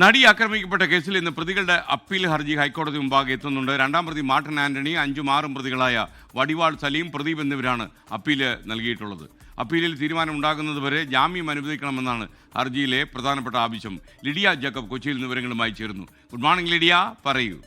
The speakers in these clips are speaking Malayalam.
നടി ആക്രമിക്കപ്പെട്ട കേസിൽ ഇന്ന് പ്രതികളുടെ അപ്പീൽ ഹർജി ഹൈക്കോടതി മുമ്പാകെ എത്തുന്നുണ്ട്. രണ്ടാം പ്രതി മാർട്ടിൻ ആന്റണി അഞ്ചും ആറും പ്രതികളായ വടിവാൾ സലീം പ്രദീപ് എന്നിവരാണ് അപ്പീൽ നൽകിയിട്ടുള്ളത്. അപ്പീലിൽ തീരുമാനം ഉണ്ടാകുന്നതുവരെ ജാമ്യം അനുവദിക്കണമെന്നാണ് ഹർജിയിലെ പ്രധാനപ്പെട്ട ആവശ്യം. ലിഡിയ ജേക്കബ് കൊച്ചിയിൽ നിന്ന് വിവരങ്ങളുമായി ചേരുന്നു. Good morning Lydia. പറയൂ.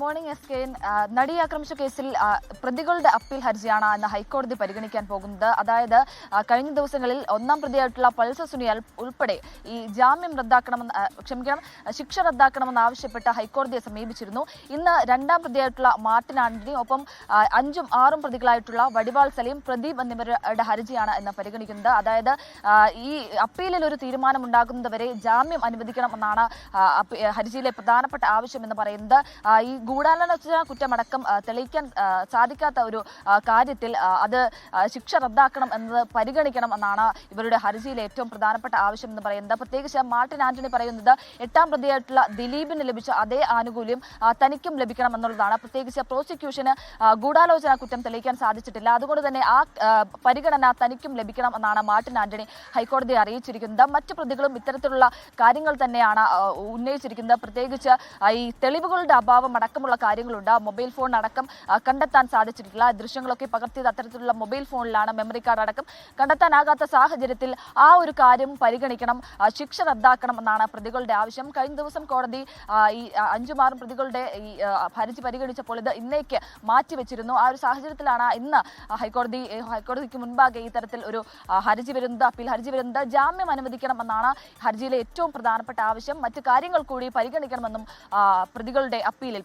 മോർണിംഗ് എസ് കെ നടി ആക്രമിച്ച കേസിൽ പ്രതികളുടെ അപ്പീൽ ഹർജിയാണ് ഇന്ന് ഹൈക്കോടതി പരിഗണിക്കാൻ പോകുന്നത്. അതായത് കഴിഞ്ഞ ദിവസങ്ങളിൽ ഒന്നാം പ്രതിയായിട്ടുള്ള പൾസ സുനിയാൽ ഉൾപ്പെടെ ഈ ജാമ്യം റദ്ദാക്കണമെന്ന് ക്ഷമിക്കണം ശിക്ഷ റദ്ദാക്കണമെന്ന് ആവശ്യപ്പെട്ട് ഹൈക്കോടതിയെ സമീപിച്ചിരുന്നു. ഇന്ന് രണ്ടാം പ്രതിയായിട്ടുള്ള മാർട്ടിൻ ആന്റണി ഒപ്പം അഞ്ചും ആറും പ്രതികളായിട്ടുള്ള വടിവാൾ സലീം പ്രദീപ് എന്നിവരുടെ ഹർജിയാണ് ഇന്ന് പരിഗണിക്കുന്നത്. അതായത് ഈ അപ്പീലിൽ ഒരു തീരുമാനം ഉണ്ടാകുന്നതുവരെ ജാമ്യം അനുവദിക്കണമെന്നാണ് ഹർജിയിലെ പ്രധാനപ്പെട്ട ആവശ്യം എന്ന് പറയുന്നത് ഈ ഗൂഢാലോചന കുറ്റമടക്കം തെളിയിക്കാൻ സാധിക്കാത്ത ഒരു കാര്യത്തിൽ അത് ശിക്ഷ റദ്ദാക്കണം എന്നത് പരിഗണിക്കണം എന്നാണ് ഇവരുടെ ഹർജിയിലെ ഏറ്റവും പ്രധാനപ്പെട്ട ആവശ്യം എന്ന് പറയുന്നത്. പ്രത്യേകിച്ച് മാർട്ടിൻ ആന്റണി പറയുന്നത് എട്ടാം പ്രതിയായിട്ടുള്ള ദിലീപിന് ലഭിച്ച അതേ ആനുകൂല്യം തനിക്കും ലഭിക്കണം എന്നുള്ളതാണ്. പ്രത്യേകിച്ച് പ്രോസിക്യൂഷന് ഗൂഢാലോചന കുറ്റം തെളിയിക്കാൻ സാധിച്ചിട്ടില്ല. അതുകൊണ്ട് തന്നെ ആ, പരിഗണന തനിക്കും ലഭിക്കണം എന്നാണ് മാർട്ടിൻ ആന്റണി ഹൈക്കോടതിയെ അറിയിച്ചിരിക്കുന്നത്. മറ്റു പ്രതികളും ഇത്തരത്തിലുള്ള കാര്യങ്ങൾ തന്നെയാണ് ഉന്നയിച്ചിരിക്കുന്നത്. പ്രത്യേകിച്ച് ഈ തെളിവുകളുടെ അഭാവം അടക്കമുള്ള കാര്യങ്ങളുണ്ട്. മൊബൈൽ ഫോൺ അടക്കം കണ്ടെത്താൻ സാധിച്ചിട്ടില്ല ദൃശ്യങ്ങളൊക്കെ പകർത്തിയത് അത്തരത്തിലുള്ള മൊബൈൽ ഫോണിലാണ് മെമ്മറി കാർഡ് അടക്കം. കണ്ടെത്താനാകാത്ത സാഹചര്യത്തിൽ ആ ഒരു കാര്യം പരിഗണിക്കണം ശിക്ഷ റദ്ദാക്കണം എന്നാണ് പ്രതികളുടെ ആവശ്യം. കഴിഞ്ഞ ദിവസം കോടതി ഈ അഞ്ചുമാറും അഞ്ചും പ്രതികളുടെ ഈ ഹർജി പരിഗണിച്ചപ്പോൾ ഇത് ഇന്നേക്ക് മാറ്റിവെച്ചിരുന്നു. ആ ഒരു സാഹചര്യത്തിലാണ് ഇന്ന് ഹൈക്കോടതി ഹൈക്കോടതിക്ക് മുൻപാകെ ഈ തരത്തിൽ ഒരു ഹർജി വരുന്നത് അപ്പീൽ ഹർജി വരുന്നത് ജാമ്യം അനുവദിക്കണം എന്നാണ് ഹർജിയിലെ ഏറ്റവും പ്രധാനപ്പെട്ട ആവശ്യം. മറ്റു കാര്യങ്ങൾ കൂടി പരിഗണിക്കണമെന്നും പ്രതികളുടെ അപ്പീലിൽ